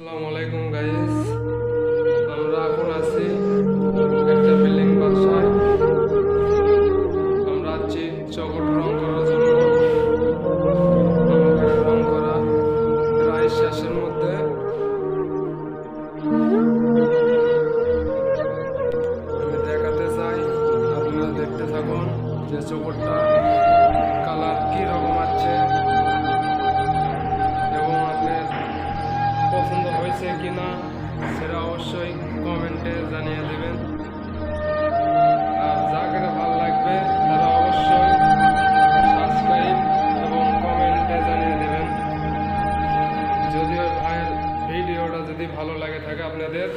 আসসালামু আলাইকুম গাইস আমরা এখন আছি একটা বিল্ডিং বাসায়। আমরা আছি চকট রং করার জন্য। রং করা প্রায় শেষের মধ্যে। আমি দেখাতে চাই, আপনারা দেখতে থাকুন যে চকটটা পছন্দ কি না, সেটা অবশ্যই কমেন্টে জানিয়ে দেবেন। আর যাকে ভালো লাগবে, তারা অবশ্যই সাবস্ক্রাইব এবং কমেন্টে জানিয়ে দেবেন। যদিও ভাইয়ের ভিডিওটা যদি ভালো লাগে থাকে আপনাদের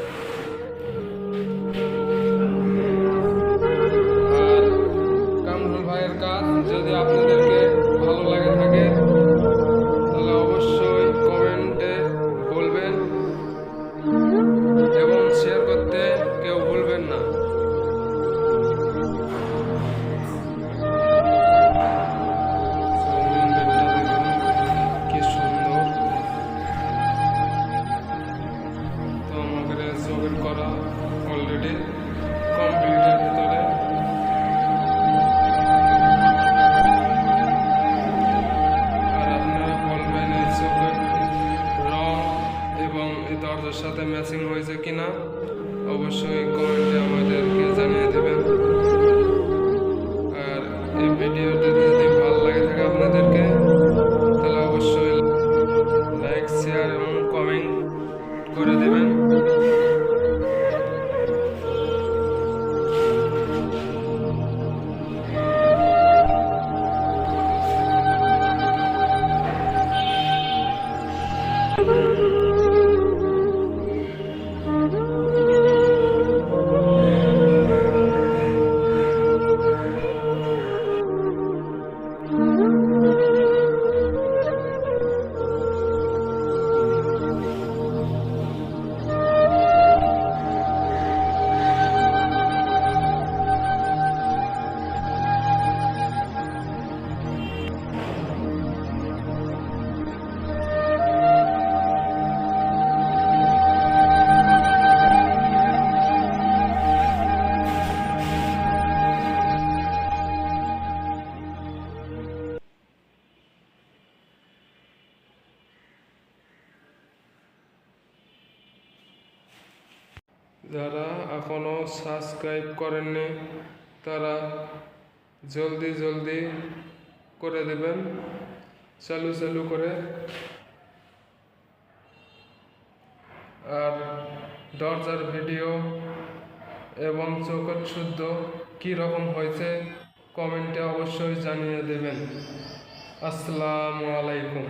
ম্যাচিং হয়েছে কিনা অবশ্যই কমেন্টে আমাদেরকে জানিয়ে দেবেন। আর এই ভিডিওটি যারা এখনও সাবস্ক্রাইব করেননি, তারা জলদি জলদি করে দেবেন। চালু চালু করে। আর দরজার ভিডিও এবং চৌকট শুদ্ধ কী রকম হয়েছে, কমেন্টে অবশ্যই জানিয়ে দেবেন। আসসালামু আলাইকুম।